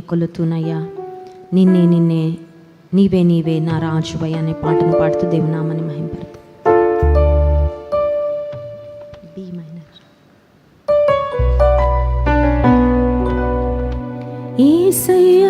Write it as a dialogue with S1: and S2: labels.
S1: నిన్నే కొలుతునయ్యా నిన్నే నిన్నే నీవే నీవే నా రాజువయ్య అనే పాటను పాడుతూ దేవునామని మహింపడతాం బి మైనర్ ఏసయ్యా